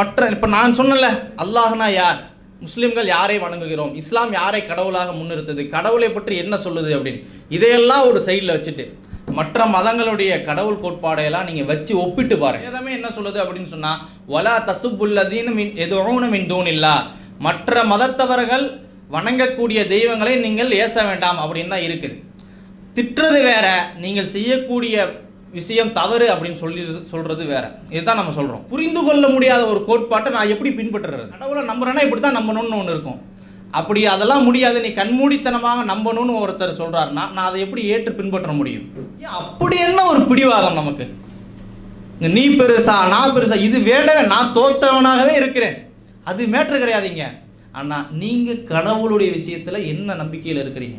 மற்ற இப்போ நான் சொன்னல அல்லாஹ்னா யார்? முஸ்லீம்கள் யாரை வணங்குகிறோம்? இஸ்லாம் யாரை கடவுளாக முன்னிறுத்தது? கடவுளை பற்றி என்ன சொல்லுது அப்படின்னு. இதையெல்லாம் ஒரு சைடில் வச்சுட்டு மற்ற மதங்களுடைய கடவுள் கோட்பாடையெல்லாம் நீங்கள் வச்சு ஒப்பிட்டு பாருங்க. வேதமே என்ன சொல்லுது அப்படின்னு சொன்னால் ஒலா தசுபுல்லதீன் மின் எதுவும் மின் தூணில்லா. மற்ற மதத்தவர்கள் வணங்கக்கூடிய தெய்வங்களை நீங்கள் ஏச வேண்டாம் அப்படின்னு தான் இருக்குது. திட்டுறது வேற நீங்கள் செய்யக்கூடிய விஷயம் தவறு அப்படின்னு சொல்லி சொல்றது வேற. இதுதான் நம்ம சொல்றோம். புரிந்து கொள்ள முடியாத ஒரு கோட்பாட்டை நான் எப்படி பின்பற்றுறது? கடவுளை நம்புறேன்னா இப்படி தான் நம்பணும்னு ஒன்று இருக்கும். அப்படி அதெல்லாம் முடியாது. நீ கண்மூடித்தனமாக நம்பணும்னு ஒருத்தர் சொல்றாருன்னா நான் அதை எப்படி ஏற்று பின்பற்ற முடியும்? அப்படி என்ன ஒரு பிடிவாதம் நமக்கு? நீ பெருசா நான் பெருசா இது வேண்டவே நான் தோத்தவனாகவே இருக்கிறேன். அது மேட்ரு கிடையாதுங்க. ஆனால் நீங்கள் கடவுளுடைய விஷயத்தில் என்ன நம்பிக்கையில் இருக்கிறீங்க?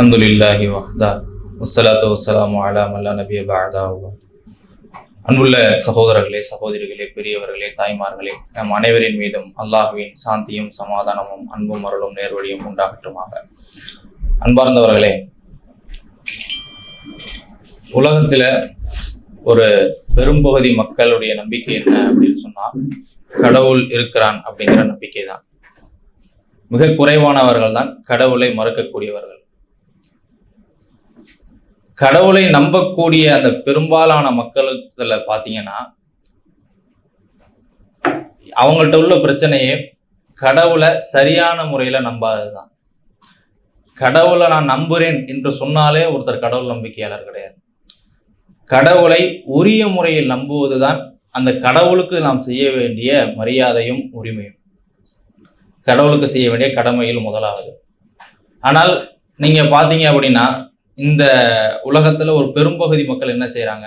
அலமதுல்லாஹி வஹ்தா. வசலாத்து வசலாம் அலாம் அல்லா நபிய பாதா அன்புள்ள சகோதரர்களே சகோதரிகளே பெரியவர்களே தாய்மார்களே நம் அனைவரின் மீதும் அல்லாஹுவின் சாந்தியும் சமாதானமும் அன்பும் அருளும் நேர்வழியும் உண்டாகட்டுமாக. அன்பார்ந்தவர்களே உலகத்தில் ஒரு பெரும்பகுதி மக்களுடைய நம்பிக்கை என்ன அப்படின்னு சொன்னால் கடவுள் இருக்கிறான் அப்படிங்கிற நம்பிக்கை தான் மிக குறைவானவர்கள் தான் கடவுளை மறுக்கக்கூடியவர்கள். கடவுளை நம்பக்கூடிய அந்த பெரும்பாலான மக்களுக்குல பார்த்தீங்கன்னா அவங்கள்ட்ட உள்ள பிரச்சனையே கடவுளை சரியான முறையில் நம்பாததுதான். கடவுளை நான் நம்புறேன் என்று சொன்னாலே ஒருத்தர் கடவுள் நம்பிக்கையாளர் கிடையாது. கடவுளை உரிய முறையில் நம்புவதுதான் அந்த கடவுளுக்கு நாம் செய்ய வேண்டிய மரியாதையும் உரிமையும். கடவுளுக்கு செய்ய வேண்டிய கடமையில் முதலாவது. ஆனால் நீங்க பார்த்தீங்க அப்படின்னா இந்த உலகத்துல ஒரு பெரும்பகுதி மக்கள் என்ன செய்கிறாங்க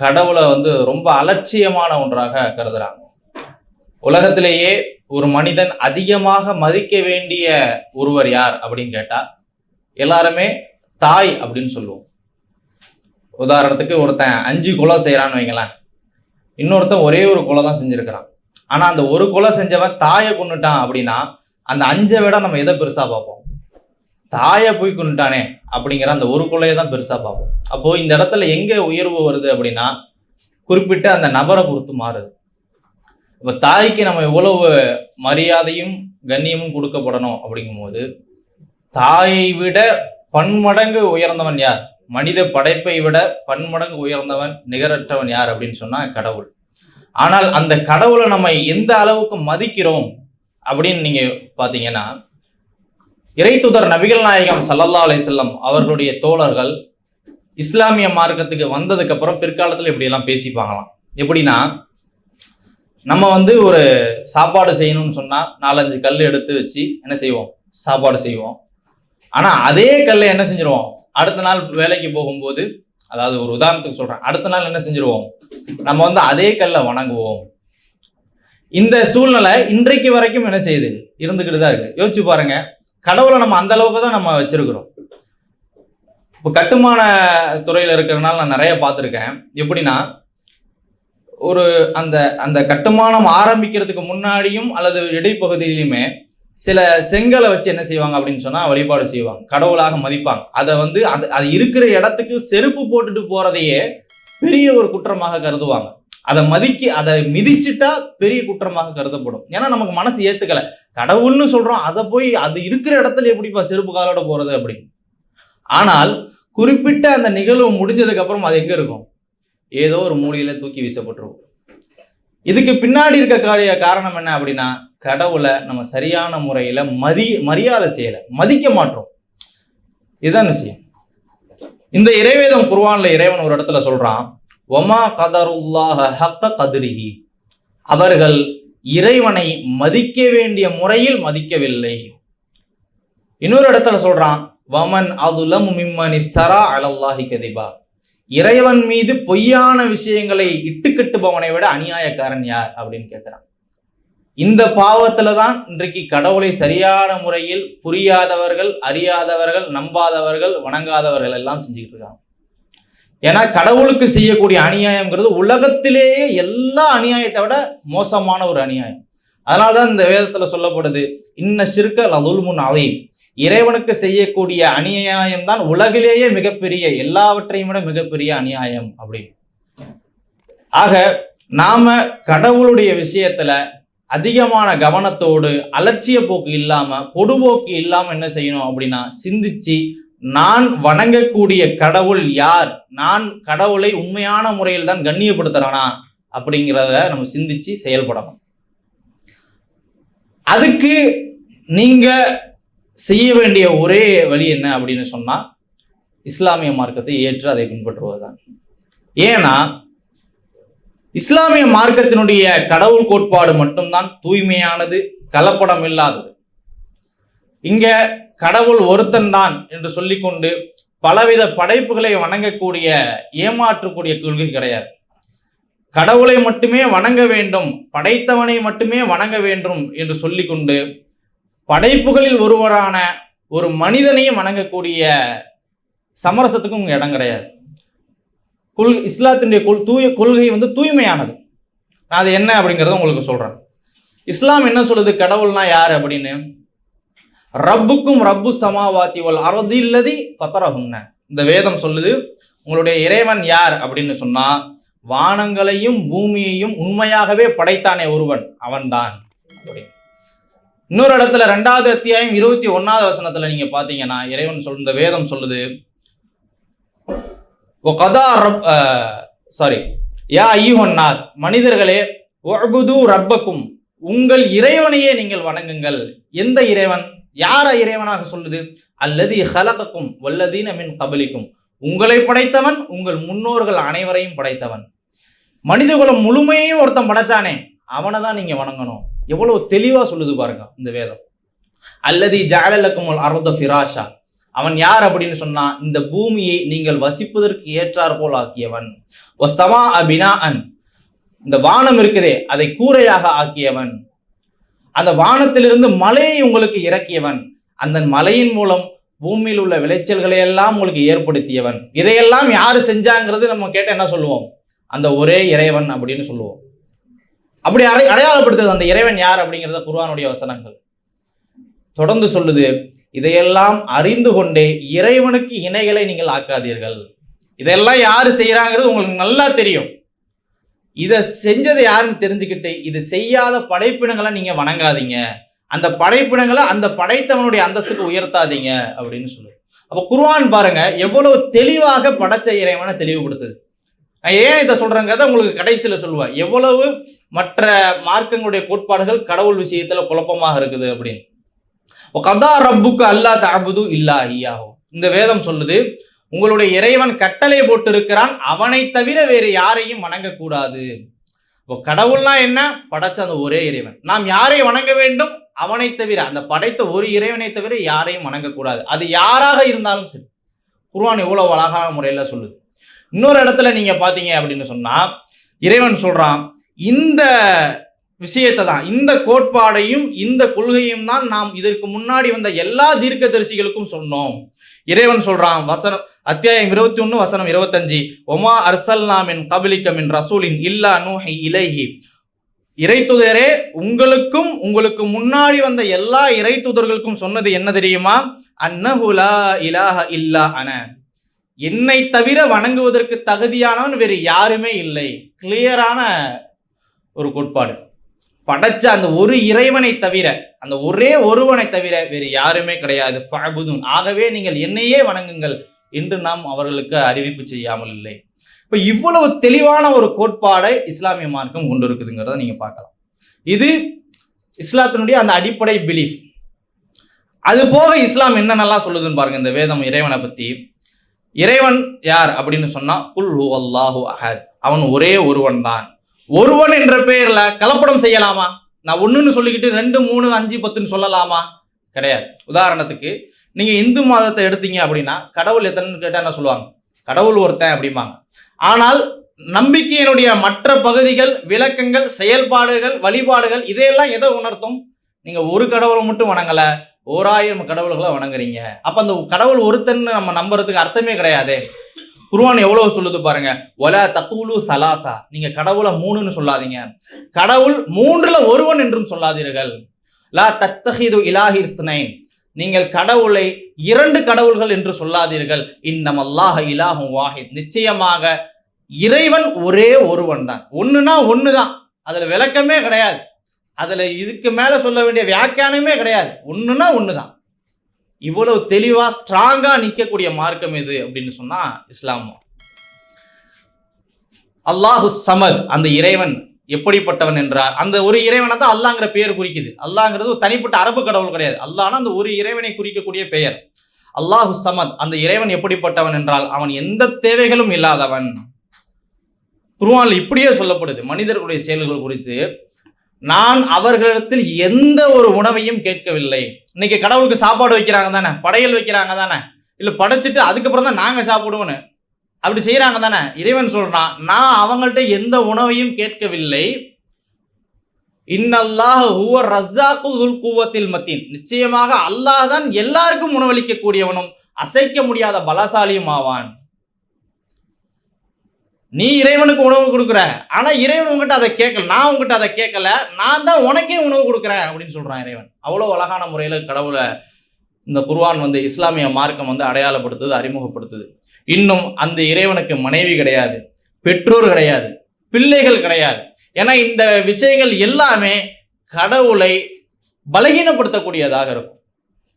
கடவுளை வந்து ரொம்ப அலட்சியமான ஒன்றாக கருதுறாங்க. உலகத்திலேயே ஒரு மனிதன் அதிகமாக மதிக்க வேண்டிய ஒருவர் யார் அப்படின்னு கேட்டா எல்லாருமே தாய் அப்படின்னு சொல்லுவோம். உதாரணத்துக்கு ஒருத்தன் அஞ்சு கொலை செய்கிறான்னு வைங்களேன். இன்னொருத்தன் ஒரே ஒரு கொலை தான் செஞ்சிருக்கிறான். ஆனால் அந்த ஒரு கொலை செஞ்சவன் தாயை கொண்டுட்டான் அப்படின்னா அந்த அஞ்சை விட நம்ம எதை பெருசாக பார்ப்போம்? தாயை போய் கொண்டுட்டானே அப்படிங்கிற அந்த ஒரு கொலையை தான் பெருசாக பார்ப்போம். அப்போது இந்த இடத்துல எங்கே உயர்வு வருது அப்படின்னா குறிப்பிட்ட அந்த நபரை பொறுத்து மாறுது. இப்போ தாய்க்கு நம்ம எவ்வளவு மரியாதையும் கண்ணியமும் கொடுக்கப்படணும் அப்படிங்கும்போது தாயை விட பன்மடங்கு உயர்ந்தவன் யார்? மனித படைப்பை விட பன்மடங்கு உயர்ந்தவன் நிகரற்றவன் யார் அப்படின்னு சொன்னால் கடவுள். ஆனால் அந்த கடவுளை நம்ம எந்த அளவுக்கு மதிக்கிறோம் அப்படின்னு நீங்கள் பார்த்தீங்கன்னா இறைத்துதர் நபிகள் நாயகம் சல்லல்லா அலைஹிஸ்ஸல்லம் அவர்களுடைய தோழர்கள் இஸ்லாமிய மார்க்கத்துக்கு வந்ததுக்கு அப்புறம் பிற்காலத்தில் இப்படியெல்லாம் பேசிப்பாங்களாம். எப்படின்னா நம்ம வந்து ஒரு சாப்பாடு செய்யணும்னு சொன்னால் நாலஞ்சு கல் எடுத்து வச்சு என்ன செய்வோம்? சாப்பாடு செய்வோம். ஆனால் அதே கல்லை என்ன செஞ்சிருவோம்? அடுத்த நாள் வேலைக்கு போகும்போது அதாவது ஒரு உதாரணத்துக்கு சொல்கிறேன் அடுத்த நாள் என்ன செஞ்சிருவோம்? நம்ம வந்து அதே கல்லை வணங்குவோம். இந்த சூழ்நிலை இன்றைக்கு வரைக்கும் என்ன செய்யுது? இருந்துக்கிட்டு தான் இருக்குது யோசிச்சு பாருங்கள் கடவுளை நம்ம அந்த அளவுக்கு தான் நம்ம வச்சிருக்கிறோம். இப்போ கட்டுமான துறையில் இருக்கிறனால நான் நிறைய பார்த்துருக்கேன். எப்படின்னா ஒரு அந்த அந்த கட்டுமானம் ஆரம்பிக்கிறதுக்கு முன்னாடியும் அல்லது இடைப்பகுதியிலுமே சில செங்கலை வச்சு என்ன செய்வாங்க அப்படின்னு சொன்னால் வழிபாடு செய்வாங்க. கடவுளாக மதிப்பாங்க. அதை வந்து அது அது இருக்கிற இடத்துக்கு செருப்பு போட்டுட்டு போகிறதையே பெரிய ஒரு குற்றமாக கருதுவாங்க. அதை மதிக்கி அதை மிதிச்சுட்டா பெரிய குற்றமாக கருதப்படும். ஏன்னா நமக்கு மனசு ஏற்றுக்கலை கடவுள்னு சொல்கிறோம் அதை போய் அது இருக்கிற இடத்துல எப்படிப்பா செருப்பு காலோட போகிறது அப்படின்னு ஆனால் குறிப்பிட்ட அந்த நிகழ்வு முடிஞ்சதுக்கப்புறம் அது எங்கே இருக்கும்? ஏதோ ஒரு மூலியில் தூக்கி வீசப்பட்டுருக்கும் இதுக்கு பின்னாடி இருக்க காரிய காரணம் என்ன அப்படின்னா கடவுளை நம்ம சரியான முறையில் மதி மரியாதை செய்யலை மதிக்க மாட்டோம். இதுதான் விஷயம். இந்த இறைவேதம் குர்ஆன்ல இறைவன் ஒரு இடத்துல சொல்கிறான் ஒமா கதருல்லாஹ ஹக்க கதிரிஹி. அவர்கள் இறைவனை மதிக்க வேண்டிய முறையில் மதிக்கவில்லை. இன்னொரு இடத்துல சொல்றான் வமன் அதுலம் மிம்மன் இஃப்தரா அலல்லாஹி கதிபா. இறைவன் மீது பொய்யான விஷயங்களை இட்டுக்கட்டுபவனை விட அநியாயக்காரன் யார் அப்படின்னு கேட்குறான் இந்த பாவத்தில் தான் இன்றைக்கு கடவுளை சரியான முறையில் புரியாதவர்கள் அறியாதவர்கள் நம்பாதவர்கள் வணங்காதவர்கள் எல்லாம் செஞ்சுக்கிட்டு இருக்காங்க. ஏன்னா கடவுளுக்கு செய்யக்கூடிய அநியாயம்ங்கிறது உலகத்திலேயே எல்லா அநியாயத்தை விட மோசமான ஒரு அநியாயம். அதனால தான் இந்த வேதத்துல சொல்லப்படுது இன்ன சிறுக்க லதுல்முன் அதையும் இறைவனுக்கு செய்யக்கூடிய அநியாயம் தான் உலகிலேயே மிகப்பெரிய எல்லாவற்றையும் விட மிகப்பெரிய அநியாயம் அப்படின்னு. ஆக நாம கடவுளுடைய விஷயத்துல அதிகமான கவனத்தோடு அலட்சிய போக்கு இல்லாம பொடுபோக்கு இல்லாம என்ன செய்யணும் அப்படின்னா சிந்திச்சு நான் வணங்கக்கூடிய கடவுள் யார்? நான் கடவுளை உண்மையான முறையில் தான் கண்ணியப்படுத்துகிறானா அப்படிங்கிறத நம்ம சிந்திச்சு செயல்படணும். அதுக்கு நீங்கள் செய்ய வேண்டிய ஒரே வழி என்ன அப்படின்னு சொன்னால் இஸ்லாமிய மார்க்கத்தை ஏற்று அதை பின்பற்றுவதுதான். ஏன்னா இஸ்லாமிய மார்க்கத்தினுடைய கடவுள் கோட்பாடு மட்டும்தான் தூய்மையானது கலப்படம் இல்லாதது. இங்க கடவுள் ஒருத்தன்தான் என்று சொல்லிக்கொண்டு பலவித படைப்புகளை வணங்கக்கூடிய ஏமாற்றக்கூடிய கொள்கை கிடையாது. கடவுளை மட்டுமே வணங்க வேண்டும் படைத்தவனை மட்டுமே வணங்க வேண்டும் என்று சொல்லிக்கொண்டு படைப்புகளில் ஒருவரான ஒரு மனிதனையும் வணங்கக்கூடிய சமரசத்துக்கும் இடம் கிடையாது. கொள் இஸ்லாத்தினுடைய கொள் தூய கொள்கை வந்து தூய்மையானது. நான் அது என்ன அப்படிங்கிறத உங்களுக்கு சொல்கிறேன் இஸ்லாம் என்ன சொல்லுது? கடவுள்னா யார் அப்படின்னு? ரப்புக்கும் ரப்பு சமாவாத்தி வல் அரதில்லதி பத்தரகுன்ன இந்த வேதம் சொல்லுது உங்களுடைய இறைவன் யார் அப்படின்னு சொன்னா வானங்களையும் பூமியையும் உண்மையாகவே படைத்தானே ஒருவன் அவன்தான். இன்னொரு இடத்துல ரெண்டாவது அத்தியாயம் இருபத்தி ஒன்னாவது வசனத்துல நீங்க பாத்தீங்கன்னா இறைவன் சொல் இந்த வேதம் சொல்லுது கதா ரப் சாரி யா ஐயுஹன் நாஸ் மனிதர்களே ஒபுது ரப்பக்கும் உங்கள் இறைவனையே நீங்கள் வணங்குங்கள். எந்த இறைவன்? யாரை இறைவனாக சொல்லுது? அல்லது ஹலகக்கும் வல்லதீன மின் கபலிக்கும். உங்களை படைத்தவன் உங்கள் முன்னோர்கள் அனைவரையும் படைத்தவன். மனிதகுலம் முழுமையும் ஒருத்தன் படைச்சானே அவனை தான் நீங்கள் வணங்கணும். எவ்வளோ தெளிவாக சொல்லுது பாருங்க இந்த வேதம். அல்லது ஜாலலக்கும் அர்த ஃபிராஷா. அவன் யார் அப்படின்னு சொன்னா இந்த பூமியை நீங்கள் வசிப்பதற்கு ஏற்றார் போல் ஆக்கியவன். சமா அபினா அன் இந்த வானம் இருக்குதே அதை கூரையாக ஆக்கியவன். அந்த வானத்திலிருந்து மலையை உங்களுக்கு இறக்கியவன். அந்த மலையின் மூலம் பூமியில் உள்ள விளைச்சல்களை எல்லாம் உங்களுக்கு ஏற்படுத்தியவன். இதையெல்லாம் யார் செஞ்சாங்கிறது நம்ம கேட்ட என்ன சொல்லுவோம்? அந்த ஒரே இறைவன் அப்படின்னு சொல்லுவோம். அப்படி அடை அடையாளப்படுத்துது அந்த இறைவன் யார் அப்படிங்கிறத குர்ஆனுடைய வசனங்கள். தொடர்ந்து சொல்லுது இதையெல்லாம் அறிந்து கொண்டே இறைவனுக்கு இணைகளை நீங்கள் ஆக்காதீர்கள். இதெல்லாம் யார் செய்கிறாங்கிறது உங்களுக்கு நல்லா தெரியும். இதை செஞ்சது யாருன்னு தெரிஞ்சுக்கிட்டு இது செய்யாத படைப்பினங்களை நீங்கள் வணங்காதீங்க. அந்த படைப்பினங்களை அந்த படைத்தவனுடைய அந்தஸ்துக்கு உயர்த்தாதீங்க அப்படின்னு சொல்லுது. அப்போ குர்வான் பாருங்க எவ்வளவு தெளிவாக படைச்ச இறைவனை தெளிவுபடுத்துது. நான் ஏன் இதை சொல்கிறேங்கிறத உங்களுக்கு கடைசியில் சொல்லுவேன். எவ்வளவு மற்ற மார்க்கங்களுடைய கோட்பாடுகள் கடவுள் விஷயத்தில் குழப்பமாக இருக்குது அப்படின்னு. கதா ரப்புக்கு அல்லா தஅபுது இல்லா ஐயாஹோ இந்த வேதம் சொல்லுது உங்களுடைய இறைவன் கட்டளை போட்டு இருக்கிறான் அவனை தவிர வேறு யாரையும் வணங்கக்கூடாது. இப்போ கடவுள்னா என்ன? படைச்ச அந்த ஒரே இறைவன். நாம் யாரை வணங்க வேண்டும்? அவனை தவிர. அந்த படைத்த ஒரு இறைவனை தவிர யாரையும் வணங்கக்கூடாது. அது யாராக இருந்தாலும் சரி. குருவான் எவ்வளோ அழகான முறையில் சொல்லுது. இன்னொரு இடத்துல நீங்கள் பார்த்தீங்க அப்படின்னு சொன்னால் இறைவன் சொல்கிறான் இந்த விஷயத்தை தான் இந்த கோட்பாடையும் இந்த கொள்கையும் தான் நாம் இதற்கு முன்னாடி வந்த எல்லா தீர்க்கதரிசிகளுக்கும் சொன்னோம். இறைவன் சொல்றான் வசனம் அத்தியாயம் இருபத்தி ஒன்று வசனம் இருபத்தஞ்சு. ஒமா அர்சல் நாமின் கபிலிக்கமின் ரசூலின் இல்லா நூஹி இலைஹி. இறைத்துதரே உங்களுக்கும் உங்களுக்கு முன்னாடி வந்த எல்லா இறைத்துதர்களுக்கும் சொன்னது என்ன தெரியுமா? அன்னஹுலா இலாஹ இல்லா அன. என்னை தவிர வணங்குவதற்கு தகுதியானவன் வேறு யாருமே இல்லை. கிளியரான ஒரு கோட்பாடு. படைச்ச அந்த ஒரு இறைவனை தவிர அந்த ஒரே ஒருவனை தவிர வேறு யாருமே கிடையாது. ஃபஅபுதுன். ஆகவே நீங்கள் என்னையே வணங்குங்கள் என்று நாம் அவர்களுக்கு அறிவிப்பு செய்யாமல் இல்லை. இப்போ இவ்வளவு தெளிவான ஒரு கோட்பாடை இஸ்லாமிய மார்க்கம் கொண்டு இருக்குதுங்கிறத நீங்கள் பார்க்கலாம். இது இஸ்லாத்தினுடைய அந்த அடிப்படை பிலீஃப் அது போக இஸ்லாம் என்னென்னலாம் சொல்லுதுன்னு பாருங்க இந்த வேதம் இறைவனை பற்றி இறைவன் யார் அப்படின்னு சொன்னால் குல் ஹூ அல்லாஹு அஹத். அவன் ஒரே ஒருவன் தான் ஒருவன் என்ற பெயர்ல கலப்படம் செய்யலாமா? நான் ஒன்றுன்னு சொல்லிக்கிட்டு ரெண்டு மூணு அஞ்சு பத்துன்னு சொல்லலாமா? கிடையாது. உதாரணத்துக்கு நீங்கள் இந்து மதத்தை எடுத்தீங்க அப்படின்னா கடவுள் எத்தனைன்னு கேட்டால் என்ன சொல்லுவாங்க? கடவுள் ஒருத்தன் அப்படிம்பாங்க. ஆனால் நம்பிக்கையினுடைய மற்ற பகுதிகள் விளக்கங்கள் செயல்பாடுகள் வழிபாடுகள் இதையெல்லாம் எதை உணர்த்தும்? நீங்கள் ஒரு கடவுளை மட்டும் வணங்கலை ஓராயிரம் கடவுள்களை வணங்குறீங்க. அப்போ அந்த கடவுள் ஒருத்தன்னு நம்ம நம்புறதுக்கு அர்த்தமே கிடையாது. குருவான் எவ்வளவு சொல்லுது பாருங்க. ஒல தக்குலு சலாசா. நீங்க கடவுளை மூணுன்னு சொல்லாதீங்க. கடவுள் மூன்றுல ஒருவன் என்றும் சொல்லாதீர்கள். லா தத்தஹிது இலாஹிர் ஸ்னைன் நீங்கள் கடவுளை இரண்டு கடவுள்கள் என்று சொல்லாதீர்கள். இன்னம் அல்லாஹ இலாஹும் வாஹித். நிச்சயமாக இறைவன் ஒரே ஒருவன் தான். ஒன்றுனா ஒன்று தான் அதில் விளக்கமே கிடையாது. அதில் இதுக்கு மேலே சொல்ல வேண்டிய வியாக்கியானமே கிடையாது. ஒன்றுனா ஒன்று தான் இவ்வளவு தெளிவாக ஸ்ட்ராங்காக நிற்கக்கூடிய மார்க்கம் எது அப்படின்னு சொன்னால் இஸ்லாம். அல்லாஹு சமத் அந்த இறைவன் எப்படிப்பட்டவன் என்றார். அந்த ஒரு இறைவனை தான் அல்லாங்கிற பெயர் குறிக்குது. அல்லாங்கிறது ஒரு தனிப்பட்ட அரபு கடவுள் கிடையாது. அல்லானா அந்த ஒரு இறைவனை குறிக்கக்கூடிய பெயர். அல்லாஹு சமத் அந்த இறைவன் எப்படிப்பட்டவன் என்றால் அவன் எந்த தேவைகளும் இல்லாதவன். குருவானில் இப்படியே சொல்லப்படுது. மனிதர்களுடைய செயல்கள் குறித்து நான் அவர்களிடத்தில் எந்த ஒரு உணவையும் கேட்கவில்லை. இன்னைக்கு கடவுளுக்கு சாப்பாடு வைக்கிறாங்க தானே? படையல் வைக்கிறாங்க தானே? இல்லை படைச்சிட்டு அதுக்கப்புறம் தான் நாங்கள் சாப்பிடுவோன்னு அப்படி செய்கிறாங்க தானே? இறைவன் சொல்கிறான் நான் அவங்கள்ட்ட எந்த உணவையும் கேட்கவில்லை. இன்னல்லாஹ் ஹுவ ரஸ்ஸாக்கு துல் கூவத்தில் மத்தின். நிச்சயமாக அல்லாஹ் தான் எல்லாருக்கும் உணவளிக்கக்கூடியவனும் அசைக்க முடியாத பலசாலியும் ஆவான். நீ இறைவனுக்கு உணவு கொடுக்குற. ஆனால் இறைவன் உங்ககிட்ட அதை கேட்கல. நான் உங்ககிட்ட அதை கேட்கல. நான் தான் உனக்கே உணவு கொடுக்குறேன் அப்படின்னு சொல்கிறான் இறைவன். அவ்வளோ அழகான முறையில் கடவுளை இந்த குர்வான் வந்து இஸ்லாமிய மார்க்கம் வந்து அடையாளப்படுத்துது அறிமுகப்படுத்துது. இன்னும் அந்த இறைவனுக்கு மனைவி கிடையாது பெற்றோர் கிடையாது பிள்ளைகள் கிடையாது. ஏன்னா இந்த விஷயங்கள் எல்லாமே கடவுளை பலகீனப்படுத்தக்கூடியதாக இருக்கும்.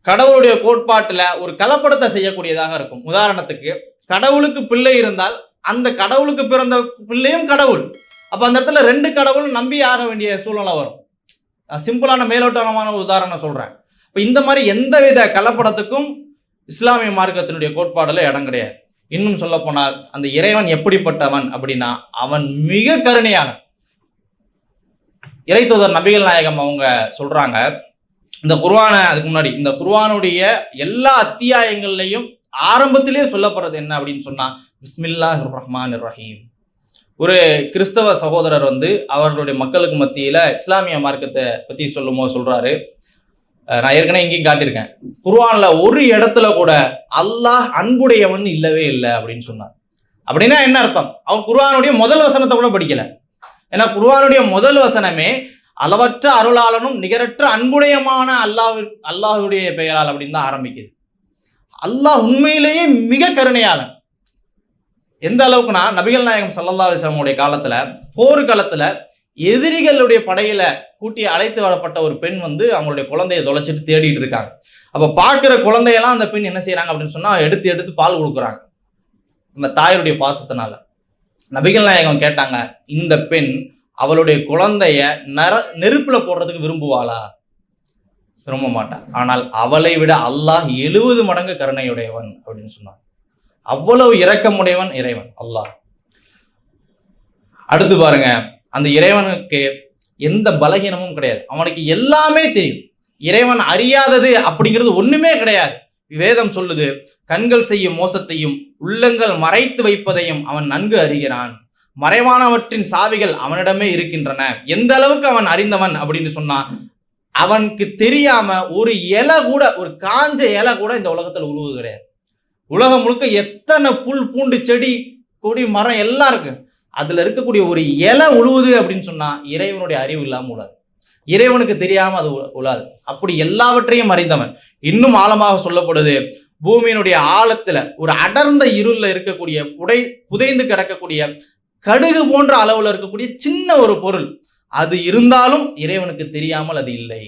கடவுளுடைய கோட்பாட்டில் ஒரு கலப்படத்தை செய்யக்கூடியதாக இருக்கும். உதாரணத்துக்கு கடவுளுக்கு பிள்ளை இருந்தால் அந்த கடவுளுக்கு பிறந்த பிள்ளையும் கடவுள். அப்போ அந்த இடத்துல ரெண்டு கடவுள் நம்பி ஆக வேண்டிய சூழ்நிலை வரும். சிம்பிளான மேலோட்டமான ஒரு உதாரணம் சொல்கிறேன் இப்போ இந்த மாதிரி எந்த வித கலப்படத்துக்கும் இஸ்லாமிய மார்க்கத்தினுடைய கோட்பாடில் இடம் கிடையாது. இன்னும் சொல்லப்போனால் அந்த இறைவன் எப்படிப்பட்டவன் அப்படின்னா அவன் மிக கருணையான இறை தூதர் நபிகள் நாயகம் அவங்க சொல்கிறாங்க இந்த குர்வானை அதுக்கு முன்னாடி இந்த குர்வானுடைய எல்லா அத்தியாயங்கள்லையும் ஆரம்பத்திலே சொல்லப்படுறது என்ன அப்படின்னு சொன்னா பிஸ்மில்லாஹ் ரஹ்மான் ரஹீம் ஒரு கிறிஸ்தவ சகோதரர் வந்து அவர்களுடைய மக்களுக்கு மத்தியில் இஸ்லாமிய மார்க்கத்தை பற்றி சொல்லும்போது சொல்கிறாரு அஹ் நான் ஏற்கனவே இங்கேயும் காட்டியிருக்கேன். குர்வானில் ஒரு இடத்துல கூட அல்லாஹ் அன்புடையவன் இல்லவே இல்லை அப்படின்னு சொன்னார். அப்படின்னா என்ன அர்த்தம்? அவன் குர்வானுடைய முதல் வசனத்தை கூட படிக்கல. ஏன்னா குர்வானுடைய முதல் வசனமே அளவற்ற அருளாளனும் நிகரற்ற அன்புடையமான அல்லாஹ் அல்லாஹ்வுடைய பெயரால் அப்படின்னு தான் ஆரம்பிக்குது. அல்லாஹ் உண்மையிலேயே மிக கருணையாளன். எந்த அளவுக்குனா நபிகள் நாயகம் சல்லல்லா அலிஸ்லாமுடைய காலத்தில் போர் காலத்தில் எதிரிகளுடைய படையில கூட்டி அழைத்து வரப்பட்ட ஒரு பெண் வந்து அவங்களுடைய குழந்தைய தொலைச்சிட்டு தேடிட்டு இருக்காங்க. அப்போ பார்க்குற குழந்தையெல்லாம் அந்த பெண் என்ன செய்கிறாங்க அப்படின்னு சொன்னால் எடுத்து எடுத்து பால் கொடுக்குறாங்க. அந்த தாயருடைய பாசத்தினால. நபிகள் நாயகம் கேட்டாங்க இந்த பெண் அவளுடைய குழந்தைய நர நெருப்புல போடுறதுக்கு விரும்புவாளா? சிரமமாட்டான். மாட்டான் ஆனால் அவளை விட அல்லாஹ் எழுபது மடங்கு கருணையுடையவன் அப்படின்னு சொன்னான். அவ்வளவு இரக்கமுடையவன் இறைவன் அல்லாஹ். அடுத்து பாருங்க அந்த இறைவனுக்கு எந்த பலகீனமும் கிடையாது. அவனுக்கு எல்லாமே தெரியும். இறைவன் அறியாதது அப்படிங்கிறது ஒண்ணுமே கிடையாது. வேதம் சொல்லுது கண்கள் செய்யும் மோசத்தையும் உள்ளங்கள் மறைத்து வைப்பதையும் அவன் நன்கு அறிகிறான். மறைவானவற்றின் சாவிகள் அவனிடமே இருக்கின்றன. எந்த அளவுக்கு அவன் அறிந்தவன் அப்படின்னு சொன்னா அவனுக்கு தெரியாம ஒரு இலை கூட ஒரு காஞ்ச இலை கூட இந்த உலகத்தில் உருவது கிடையாது. உலகம் முழுக்க எத்தனை புல் பூண்டு செடி கொடி மரம் எல்லாம் இருக்கு. அதில் இருக்கக்கூடிய ஒரு இலை உழுவுது அப்படின்னு சொன்னால் இறைவனுடைய அறிவு இல்லாமல் உழாது. இறைவனுக்கு தெரியாமல் அது உ- உழாது. அப்படி எல்லாவற்றையும் அறிந்தவன். இன்னும் ஆழமாக சொல்லப்படுது பூமியினுடைய ஆழத்தில் ஒரு அடர்ந்த இருளில் இருக்கக்கூடிய புடை புதைந்து கிடக்கக்கூடிய கடுகு போன்ற அளவில் இருக்கக்கூடிய சின்ன ஒரு பொருள். அது இருந்தாலும் இறைவனுக்கு தெரியாமல் அது இல்லை.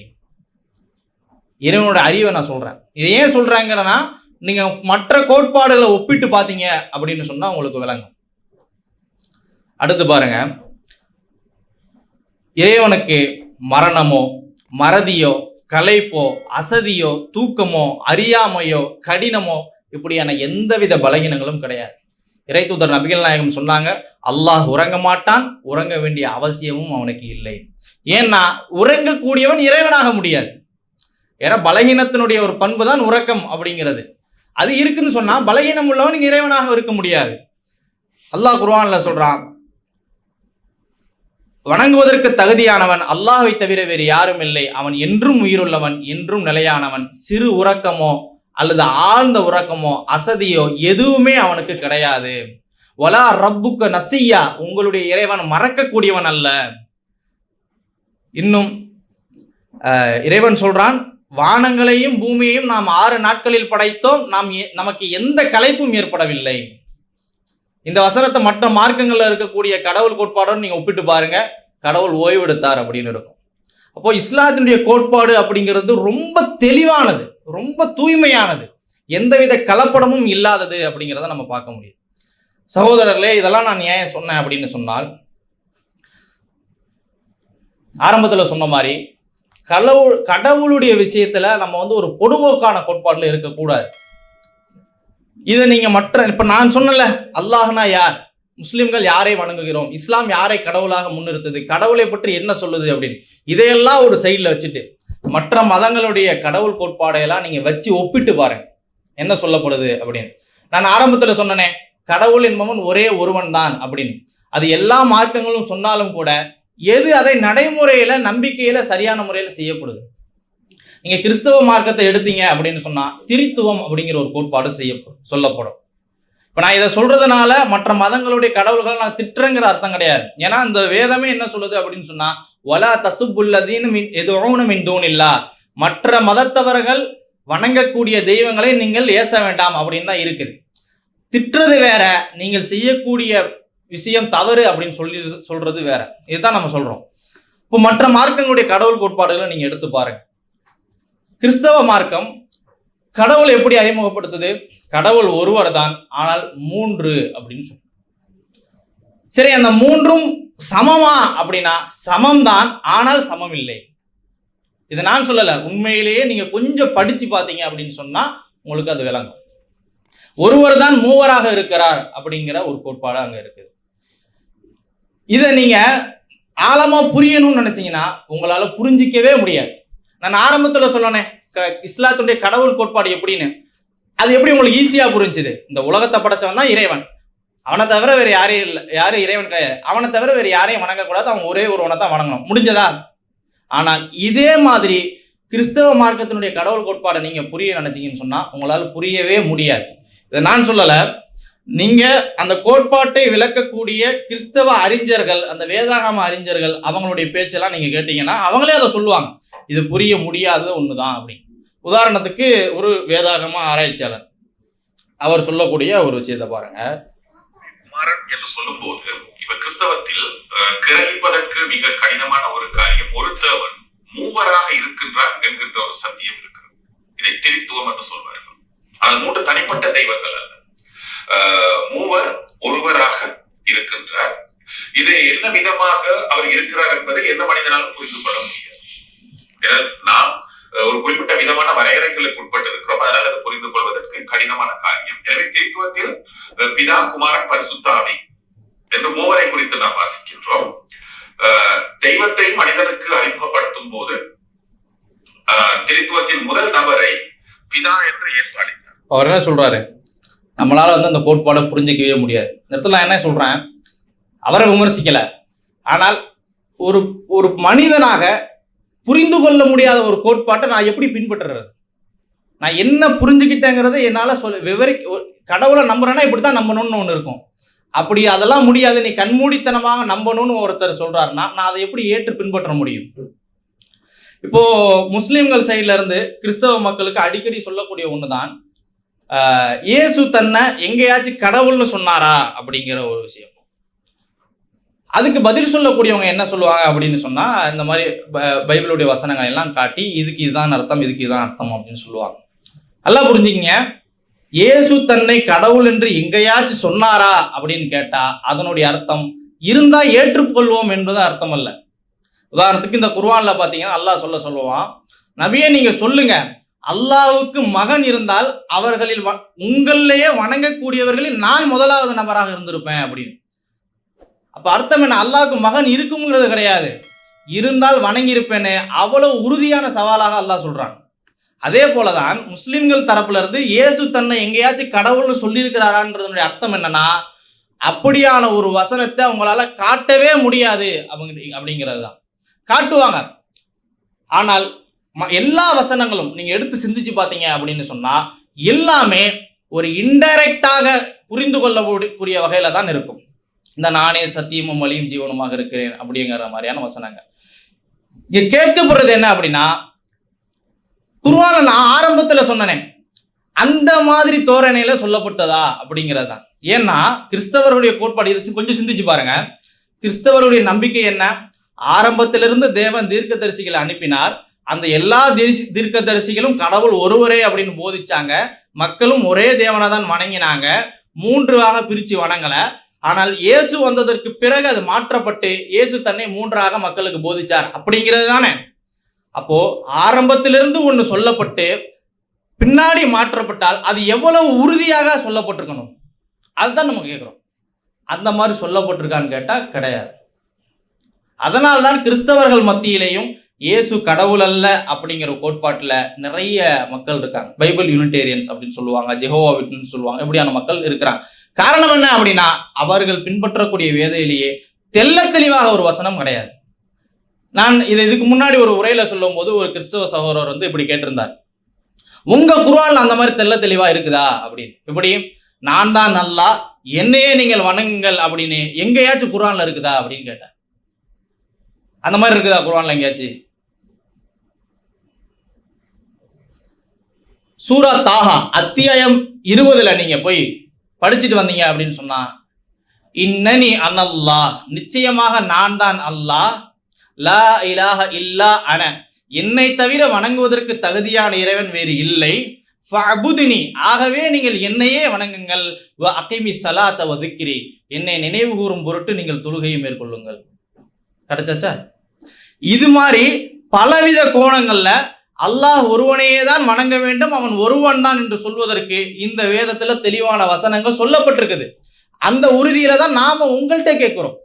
இறைவனோட அறிவை நான் சொல்கிறேன் இதை ஏன் சொல்றாங்கன்னா நீங்கள் மற்ற கோட்பாடுகளை ஒப்பிட்டு பார்த்தீங்க அப்படின்னு சொன்னால் உங்களுக்கு விளங்கும். அடுத்து பாருங்க. இறைவனுக்கு மரணமோ மறதியோ கலைப்போ அசதியோ தூக்கமோ அறியாமையோ கடினமோ இப்படியான எந்தவித பலகீனங்களும் கிடையாது. இறைத்தூதர் நபிகள் நாயகம் சொன்னாங்க அல்லாஹ் உறங்க மாட்டான் உறங்க வேண்டிய அவசியமும் அவனுக்கு இல்லை. ஏன்னா உறங்கக்கூடியவன் இறைவனாக முடியாது. ஏன்னா பலகீனத்தினுடைய ஒரு பண்பு தான் உறக்கம் அப்படிங்கிறது. அது இருக்குன்னு சொன்னால் பலகீனம் உள்ளவன் இறைவனாக இருக்க முடியாது. அல்லாஹ் குருவானில் சொல்றான் வணங்குவதற்கு தகுதியானவன் அல்லாஹை தவிர வேறு யாரும் இல்லை. அவன் என்றும் உயிருள்ளவன் என்றும் நிலையானவன். சிறு உறக்கமோ அல்லது ஆழ்ந்த உறக்கமோ அசதியோ எதுவுமே அவனுக்கு கிடையாது. ஒலா ரப்புக்க நசியா உங்களுடைய இறைவன் மறக்கக்கூடியவன் அல்ல. இன்னும் இறைவன் சொல்றான் வானங்களையும் பூமியையும் நாம் ஆறு நாட்களில் படைத்தோம். நாம் எ- நமக்கு எந்த கலைப்பும் ஏற்படவில்லை. இந்த வசனத்தை மற்ற மார்க்கங்களில் இருக்கக்கூடிய கடவுள் கோட்பாடோடு நீங்கள் ஒப்பிட்டு பாருங்க. கடவுள் ஓய்வெடுத்தார் அப்படின்னு இருக்கும். அப்போ இஸ்லாத்தினுடைய கோட்பாடு அப்படிங்கிறது ரொம்ப தெளிவானது. ரொம்ப தூய்மையானது. எந்தவித கலப்படமும் இல்லாதது அப்படிங்கிறத நம்ம பார்க்க முடியும். சகோதரர்களே இதெல்லாம் நான் ஏன் சொன்னேன் அப்படின்னு சொன்னால் ஆரம்பத்தில் சொன்ன மாதிரி கடவுள் கடவுளுடைய விஷயத்தில் நம்ம வந்து ஒரு பொதுவோக்கான கோட்பாட்டில் இருக்கக்கூடாது. இதை நீங்கள் மற்ற இப்போ நான் சொன்னல அல்லாஹ்னா யார்? முஸ்லிம்கள் யாரை வணங்குகிறோம்? இஸ்லாம் யாரை கடவுளாக முன்னிறுத்தது? கடவுளை பற்றி என்ன சொல்லுது அப்படின்னு. இதையெல்லாம் ஒரு சைடில் வச்சுட்டு மற்ற மதங்களுடைய கடவுள் கோட்பாடையெல்லாம் நீங்கள் வச்சு ஒப்பிட்டு பாருங்க. என்ன சொல்லப்படுது அப்படின்னு. நான் ஆரம்பத்தில் சொன்னனே கடவுள் என்பவன் ஒரே ஒருவன் தான் அப்படின்னு. அது எல்லா மார்க்கங்களும் சொன்னாலும் கூட எது அதை நடைமுறையில் நம்பிக்கையில் சரியான முறையில் செய்யப்படுது? நீங்கள் கிறிஸ்தவ மார்க்கத்தை எடுத்தீங்க அப்படின்னு சொன்னால் திரித்துவம் அப்படிங்கிற ஒரு கோட்பாடு செய்யப்படும் சொல்லப்படும். இப்போ நான் இதை சொல்றதுனால மற்ற மதங்களுடைய கடவுள்களை நான் திட்டுறேங்கிற அர்த்தம் கிடையாது. ஏன்னா இந்த வேதமே என்ன சொல்லுது அப்படின்னு சொன்னா ஒலா தசுப்புல்லதீன் மின் எதுவும் மின் தூண் இல்லா மற்ற மதத்தவர்கள் வணங்கக்கூடிய தெய்வங்களை நீங்கள் ஏச வேண்டாம் அப்படின்னு தான் இருக்குது. திட்டுறது வேற நீங்கள் செய்யக்கூடிய விஷயம் தவறு அப்படின்னு சொல்லி சொல்றது வேற. இதுதான் நம்ம சொல்றோம். இப்போ மற்ற மார்க்கங்களுடைய கடவுள் கோட்பாடுகளை நீங்கள் எடுத்து பாருங்க. கிறிஸ்தவ மார்க்கம் கடவுள் எப்படி அறிமுகப்படுத்துது? கடவுள் ஒருவர் தான் ஆனால் மூன்று அப்படின்னு சொல்லுவோம் சரி அந்த மூன்றும் சமமா அப்படின்னா சமம் தான் ஆனால் சமம் இல்லை இதை நான் சொல்லலை. உண்மையிலேயே நீங்க கொஞ்சம் படிச்சு பார்த்தீங்க அப்படின்னு சொன்னா உங்களுக்கு அது விளங்கும். ஒருவர் தான் மூவராக இருக்கிறார் அப்படிங்கிற ஒரு கோட்பாடு அங்கே இருக்குது. இதை நீங்க ஆழமா புரியணும்னு நினைச்சீங்கன்னா உங்களால புரிஞ்சிக்கவே முடியாது. நான் ஆரம்பத்தில் சொன்னேன் இஸ்லாத்துடைய கடவுள் கோட்பாடு எப்படின்னு? அது எப்படி உங்களுக்கு ஈஸியாக புரிஞ்சுது? இந்த உலகத்தை படைச்சவன் தான் இறைவன். அவனை தவிர வேறு யாரையும் இல்லை யாரும் இறைவன் கிடையாது. அவனை தவிர வேறு யாரையும் வணங்கக்கூடாது. அவன் ஒரே ஒருவனை தான் வணங்கணும். முடிஞ்சதா? ஆனால் இதே மாதிரி கிறிஸ்தவ மார்க்கத்தினுடைய கடவுள் கோட்பாடை நீங்கள் புரிய நினைச்சீங்கன்னு சொன்னால் உங்களால் புரியவே முடியாது. இதை நான் சொல்லலை. நீங்கள் அந்த கோட்பாட்டை விளக்கக்கூடிய கிறிஸ்தவ அறிஞர்கள் அந்த வேதாகம அறிஞர்கள் அவங்களுடைய பேச்செல்லாம் நீங்கள் கேட்டிங்கன்னா அவங்களே அதை சொல்லுவாங்க. இது புரிய முடியாதது தான் அப்படின்னு. உதாரணத்துக்கு ஒரு வேதாகம ஆராய்ச்சியாளர். அவர் சொல்லக்கூடிய ஒரு விஷயத்தை பாருங்க. குமாரன் என்று சொல்லும்போது இப்ப கிறிஸ்தவத்தில் அஹ், கிரகிப்பதற்கு மிக கடினமான ஒரு காரியம். ஒருத்தவன் மூவராக இருக்கின்றார் என்கின்ற ஒரு சத்தியம் இருக்கிறது. இதை திரித்துவம் என்று சொல்வார்கள். அது மூன்று தனிப்பட்ட தெய்வங்கள் அல்ல. மூவர் ஒருவராக இருக்கின்றார். இது என்ன விதமாக அவர் இருக்கிறார் என்பதை எந்த மனிதனாலும் புரிந்து கொள்ள முடியாது. நாம் ஒரு குறிப்பிட்ட விதமான வரையறைகளுக்கு உட்பட்டு இருக்கிறோம் அதனால் அதை புரிந்து கொள்வதற்கு கடினமான காரியம். எனவே திரித்துவத்தில் பிதா குமாரன் பரிசுத்தாவி என்று மூவரை குறித்து நாம் வாசிக்கின்றோம். தெய்வத்தை மனிதனுக்கு அறிமுகப்படுத்தும் போது திருத்துவத்தின் முதல் நபரை பிதா என்று இயேசு அழைத்தார். அவர் என்ன சொல்றாரு? நம்மளால வந்து அந்த கோட்பாடை புரிஞ்சிக்கவே முடியாது. இந்த இடத்துல நான் என்ன சொல்றேன்? அவரை விமர்சிக்கல. ஆனால் ஒரு ஒரு மனிதனாக புரிந்து கொள்ள முடியாத ஒரு கோட்பாட்டை நான் எப்படி பின்பற்றுறது? நான் என்ன புரிஞ்சுக்கிட்டேங்கிறத என்னால் சொல் விவரிக்க கடவுளை நம்புறேன்னா இப்படி தான் நம்பணும்னு ஒன்று இருக்கும். அப்படி அதெல்லாம் முடியாது. நீ கண்மூடித்தனமாக நம்பணும்னு ஒருத்தர் சொல்கிறாருன்னா நான் அதை எப்படி ஏற்று பின்பற்ற முடியும்? இப்போ முஸ்லீம்கள் சைடில் இருந்து கிறிஸ்தவ மக்களுக்கு அடிக்கடி சொல்லக்கூடிய ஒன்று தான் இயேசு தன்னை எங்கேயாச்சும் கடவுள்னு சொன்னாரா அப்படிங்கிற ஒரு விஷயம். அதுக்கு பதில் சொல்லக்கூடியவங்க என்ன சொல்லுவாங்க அப்படின்னு சொன்னால் இந்த மாதிரி ப- பைபிளுடைய வசனங்கள் எல்லாம் காட்டி இதுக்கு இதுதான் அர்த்தம் இதுக்கு இதுதான் அர்த்தம் அப்படின்னு சொல்லுவாங்க. நல்லா புரிஞ்சுக்கிங்க. இயேசு தன்னை கடவுள் என்று எங்கேயாச்சும் சொன்னாரா அப்படின்னு கேட்டால் அதனுடைய அர்த்தம் இருந்தால் ஏற்றுக்கொள்வோம் என்பது அர்த்தம் அல்ல. உதாரணத்துக்கு இந்த குர்வானில் பார்த்தீங்கன்னா அல்லாஹ் சொல்ல சொல்லுவான் நபியை நீங்கள் சொல்லுங்கள் அல்லாவுக்கு மகன் இருந்தால் அவர்களில் வ- உங்களிலேயே வணங்கக்கூடியவர்களில் நான் முதலாவது நபராக இருந்திருப்பேன் அப்படின்னு. அப்போ அர்த்தம் என்ன? அல்லாவுக்கு மகன் இருக்குங்கிறது கிடையாது. இருந்தால் வணங்கியிருப்பேன்னு அவ்வளோ உறுதியான சவாலாக அல்லாஹ் சொல்கிறான் அதே போல தான் முஸ்லீம்கள் தரப்புலேருந்து இயேசு தன்னை எங்கேயாச்சும் கடவுள்னு சொல்லியிருக்கிறாரான்றதுடைய அர்த்தம் என்னன்னா அப்படியான ஒரு வசனத்தை அவங்களால காட்டவே முடியாது அவங்க அப்படிங்கிறது தான் காட்டுவாங்க. ஆனால் ம- எல்லா வசனங்களும் நீங்கள் எடுத்து சிந்திச்சு பார்த்தீங்க அப்படின்னு சொன்னால் எல்லாமே ஒரு இன்டைரக்டாக புரிந்து கொள்ளக்கூடிய வகையில் தான் இருக்கும். இந்த நானே சத்தியமும் வழியும் ஜீவனமாக இருக்கிறேன் அப்படிங்கிற மாதிரியான வசனங்க. இங்க கேட்கப்படுறது என்ன அப்படின்னா குருவான நான் ஆரம்பத்துல சொன்னனே அந்த மாதிரி தோரணையில சொல்லப்பட்டதா அப்படிங்கிறது தான் ஏன்னா கிறிஸ்தவருடைய கோட்பாடு இது கொஞ்சம் சிந்திச்சு பாருங்க. கிறிஸ்தவருடைய நம்பிக்கை என்ன? ஆரம்பத்திலிருந்து தேவன் தீர்க்கதரிசிகளை அனுப்பினார். அந்த எல்லா தீர்சி- தீர்க்கதரிசிகளும் கடவுள் ஒருவரே அப்படின்னு போதிச்சாங்க. மக்களும் ஒரே தேவனை தான் வணங்கினாங்க. மூன்று வாக பிரித்து வணங்கலை. ஆனால் இயேசு வந்ததற்கு பிறகு அது மாற்றப்பட்டு இயேசு தன்னை மூன்றாக மக்களுக்கு போதிச்சார். அப்படிங்கிறது தானே? அப்போ ஆரம்பத்திலிருந்து ஒன்று சொல்லப்பட்டு பின்னாடி மாற்றப்பட்டால் அது எவ்வளவு உறுதியாக சொல்லப்பட்டிருக்கணும்? அதுதான் நம்ம கேட்குறோம். அந்த மாதிரி சொல்லப்பட்டிருக்கான்னு கேட்டால் கிடையாது. அதனால்தான் கிறிஸ்தவர்கள் மத்தியிலேயும் இயேசு கடவுள் அல்ல அப்படிங்கிற கோட்பாட்டில் நிறைய மக்கள் இருக்காங்க. பைபிள் யூனிடேரியன்ஸ் அப்படின்னு சொல்லுவாங்க ஜெஹோவா விட்னு சொல்லுவாங்க இப்படியான மக்கள் இருக்கிறாங்க. காரணம் என்ன அப்படின்னா அவர்கள் பின்பற்றக்கூடிய வேதையிலேயே தெள்ள தெளிவாக ஒரு வசனம் கிடையாது. நான் இதை இதுக்கு முன்னாடி ஒரு உரையில சொல்லும்போது ஒரு கிறிஸ்தவ சகோதரர் வந்து இப்படி கேட்டிருந்தார். உங்க குரான் அந்த மாதிரி தெள்ள தெளிவா இருக்குதா? அப்படின்னு. இப்படி நான் தான் நல்லா என்னையே நீங்கள் வணங்குங்கள் அப்படின்னு எங்கேயாச்சும் குரானில் இருக்குதா? அப்படின்னு கேட்டார். அந்த மாதிரி இருக்குதா குரான்ல எங்கேயாச்சும் சூரா தாஹா அத்தியாயம் இருபதுல நீங்க போய் படிச்சுட்டு வந்தீங்க அப்படின்னு சொன்னா இன்னனி அனல்லாஹ் நிச்சயமாக நான் தான் அல்லாஹ் லா இலாஹ இல்லா அன. என்னை தவிர வணங்குவதற்கு தகுதியான இறைவன் வேறு இல்லை. ஃபஅபுதுனி ஆகவே நீங்கள் என்னையே வணங்குங்கள். வ அகிமி சலாத்த ஒதுக்கிறி என்னை நினைவு கூறும் பொருட்டு நீங்கள் தொழுகையை மேற்கொள்ளுங்கள். கிடைச்சாச்சா? இது மாதிரி பலவித கோணங்களில் அல்லாஹ் ஒருவனையே தான் வணங்க வேண்டும் அவன் ஒருவன் தான் என்று சொல்வதற்கு இந்த வேதத்தில் தெளிவான வசனங்கள் சொல்லப்பட்டிருக்குது. அந்த உறுதியில தான் நாம உங்கள்கிட்ட கேட்குறோம்.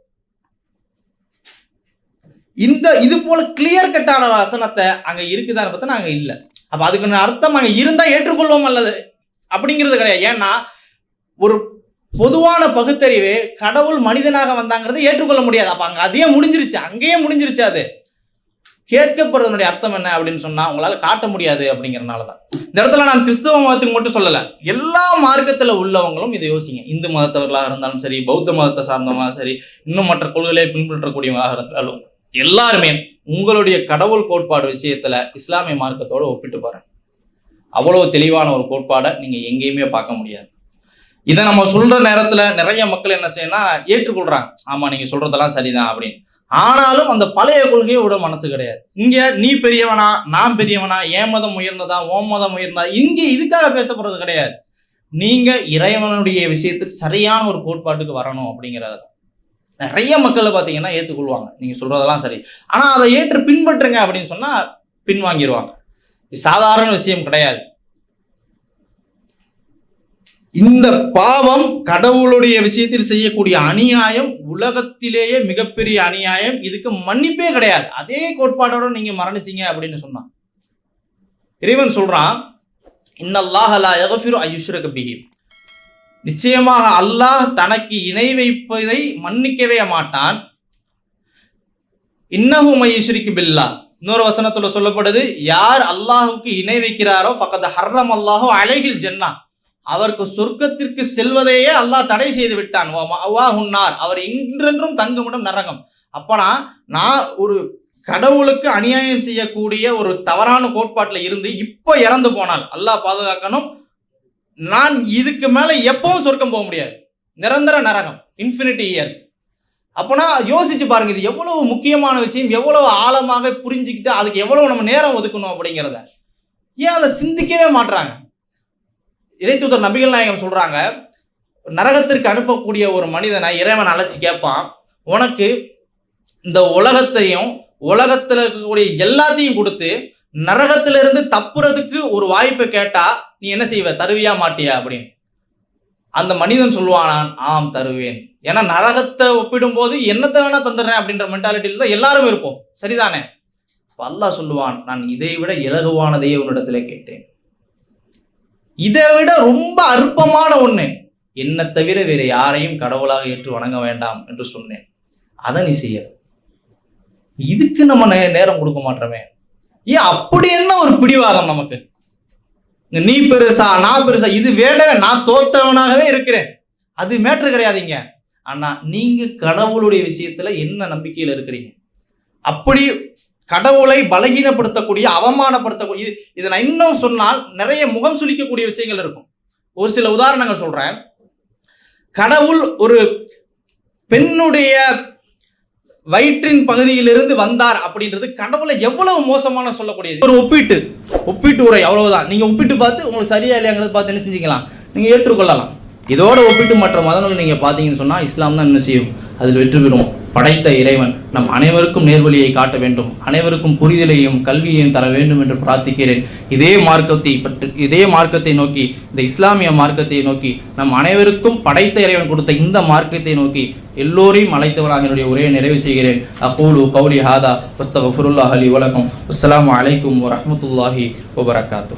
இந்த இது போல கிளியர் கட்டான வசனத்தை அங்கே இருக்குதான்னு பார்த்தா நாங்கள் இல்லை. அப்போ அதுக்கு அர்த்தம் அங்கே இருந்தால் ஏற்றுக்கொள்வோம் அல்லது? அப்படிங்கிறது கிடையாது. ஏன்னா ஒரு பொதுவான பகுத்தறிவு கடவுள் மனிதனாக வந்தாங்கிறது ஏற்றுக்கொள்ள முடியாது. அப்போ அங்கே அதையே முடிஞ்சிருச்சு. அங்கேயே முடிஞ்சிருச்சு அது. கேட்கப்படுறதுனுடைய அர்த்தம் என்ன அப்படின்னு சொன்னா உங்களால காட்ட முடியாது அப்படிங்கிறனால தான் இந்த இடத்துல நான் கிறிஸ்தவ மதத்துக்கு மட்டும் சொல்லல. எல்லா மார்க்கத்துல உள்ளவங்களும் இதை யோசிங்க. இந்து மதத்தவர்களாக இருந்தாலும் சரி பௌத்த மதத்தை சார்ந்தவங்களாக சரி இன்னும் மற்ற கொள்கைகளை பின்பற்றக்கூடியவங்களாக இருந்தாலும் எல்லாருமே உங்களுடைய கடவுள் கோட்பாடு விஷயத்துல இஸ்லாமிய மார்க்கத்தோட ஒப்பிட்டு பாருங்க. அவ்வளவு தெளிவான ஒரு கோட்பாடை நீங்க எங்கேயுமே பார்க்க முடியாது. இதை நம்ம சொல்ற நேரத்துல நிறைய மக்கள் என்ன செய்யணும்னா ஏற்றுக்கொள்றாங்க. ஆமா நீங்க சொல்றதெல்லாம் சரிதான் அப்படின்னு. ஆனாலும் அந்த பழைய கொள்கையை விட மனசு கிடையாது. இங்க நீ பெரியவனா நான் பெரியவனா ஏன் மதம் உயர்ந்ததா ஓம் மதம் உயர்ந்ததா இங்க இதுக்காக பேசப்படுறது கிடையாது. நீங்க இறைவனுடைய விஷயத்துக்கு சரியான ஒரு கோட்பாட்டுக்கு வரணும் அப்படிங்கிறது நிறைய மக்களை பார்த்தீங்கன்னா ஏற்றுக்கொள்வாங்க. நீங்க சொல்றதெல்லாம் சரி. ஆனால் அதை ஏற்று பின்பற்றுங்க அப்படின்னு சொன்னால் பின்வாங்கிடுவாங்க சாதாரண விஷயம் கிடையாது. இந்த பாவம் கடவுளுடைய விஷயத்தில் செய்யக்கூடிய அநியாயம் உலகத்திலேயே மிகப்பெரிய அநியாயம். இதுக்கு மன்னிப்பே கிடையாது. அதே கோட்பாடோட நீங்க மரணிச்சீங்க அப்படின்னு சொன்னான். இறைவன் சொல்றான் இன்னல்லாஹ் லா யக்ஃபிரு பிஹி. நிச்சயமாக அல்லாஹ் தனக்கு இணை வைப்பதை மன்னிக்கவே மாட்டான். இன்னஹு மையுஷ்ரிக்கு பில்லா. இன்னொரு வசனத்துல சொல்லப்படுது யார் அல்லாஹுக்கு இணை வைக்கிறாரோ பக்கத்து ஹர்ரம் அல்லாஹோ அழகில் ஜென்னா. அவருக்கு சொர்க்கத்திற்கு செல்வதையே அல்லாஹ் தடை செய்து விட்டான். வா உன்னார் அவர் இன்றென்றும் தங்குமிடம் நரகம். அப்பனா நான் ஒரு கடவுளுக்கு அநியாயம் செய்யக்கூடிய ஒரு தவறான கோட்பாட்டில் இருந்து இப்போ இறந்து போனால் அல்லாஹ் பாதுகாக்கணும். நான் இதுக்கு மேலே எப்பவும் சொர்க்கம் போக முடியாது. நிரந்தர நரகம். இன்ஃபினிட்டி இயர்ஸ் அப்போனா யோசிச்சு பாருங்க இது எவ்வளவு முக்கியமான விஷயம் எவ்வளவு ஆழமாக புரிஞ்சுக்கிட்டு அதுக்கு எவ்வளவு நம்ம நேரம் ஒதுக்கணும் அப்படிங்கிறத. ஏன் அதை சிந்திக்கவே மாட்டுறாங்க இறைத்தூதர் நபிகள் நாயகம் சொல்கிறாங்க நரகத்திற்கு அனுப்பக்கூடிய ஒரு மனிதனை இறைவன் அழைச்சி கேட்பான். உனக்கு இந்த உலகத்தையும் உலகத்தில் இருக்கக்கூடிய எல்லாத்தையும் கொடுத்து நரகத்திலிருந்து தப்புறதுக்கு ஒரு வாய்ப்பை கேட்டால் நீ என்ன செய்வ? தருவியா மாட்டியா அப்படின்னு. அந்த மனிதன் சொல்லுவானான் ஆம் தருவேன். ஏன்னா நரகத்தை ஒப்பிடும்போது என்னத்தை வேணால் தந்துடுறேன் அப்படின்ற மென்டாலிட்டியில் தான் எல்லாரும் இருப்போம். சரிதானே? அப்ப அல்லாஹ் சொல்லுவான் நான் இதை விட இலகுவானதையே உன்னிடத்துல கேட்டேன். இதை விட ரொம்ப அற்பமான ஒண்ணு என்னை தவிர வேற யாரையும் கடவுளாக ஏற்று வணங்க வேண்டாம் என்று சொன்னேன். அதை நீ செய்ய இதுக்கு நம்ம நே- நேரம் கொடுக்க மாட்டோமே. ஏன் அப்படி என்ன ஒரு பிடிவாதம் நமக்கு? நீ பெருசா நான் பெருசா இது வேண்டவே நான் தோத்தவனாகவே இருக்கிறேன். அது மேட்ரு கிடையாதுங்க. ஆனா நீங்க கடவுளுடைய விஷயத்துல என்ன நம்பிக்கையில இருக்கிறீங்க? அப்படி கடவுளை பலகீனப்படுத்தக்கூடிய அவமானப்படுத்தக்கூடிய இது இதை நான் இன்னும் சொன்னால் நிறைய முகம் சுளிக்கக்கூடிய விஷயங்கள் இருக்கும். ஒரு சில உதாரணங்கள் சொல்கிறேன் கடவுள் ஒரு பெண்ணுடைய வயிற்றின் பகுதியிலிருந்து வந்தார் அப்படின்றது கடவுளை எவ்வளவு மோசமான சொல்லக்கூடியது. ஒரு ஒப்பீட்டு ஒப்பீட்டு உரை அவ்வளவுதான். நீங்கள் ஒப்பிட்டு பார்த்து உங்களுக்கு சரியா இல்லையாங்கிறது பார்த்து என்ன செஞ்சுக்கலாம்? நீங்கள் ஏற்றுக்கொள்ளலாம். இதோட ஒப்பிட்டு மற்ற மதங்களை நீங்கள் பார்த்தீங்கன்னு சொன்னால் இஸ்லாம் தான் என்ன செய்யும்? அதில் வெற்றி பெறும். படைத்த இறைவன் நம் அனைவருக்கும் நேர்வழியை காட்ட வேண்டும். அனைவருக்கும் புரிதலையும் கல்வியையும் தர வேண்டும் என்று பிரார்த்திக்கிறேன். இதே மார்க்கத்தை பற்றி இதே மார்க்கத்தை நோக்கி இந்த இஸ்லாமிய மார்க்கத்தை நோக்கி நம் அனைவருக்கும் படைத்த இறைவன் கொடுத்த இந்த மார்க்கத்தை நோக்கி எல்லோரையும் அழைத்தவராக என்னுடைய உரையை நிறைவு செய்கிறேன். அகூலு கௌலி ஹாதா புஸ்தக வஸ்தகுல்லாஹ் அலி வலகம். அஸ்லாம் அலைக்கும் வரமத்துல்லாஹி வபரகாத்தூ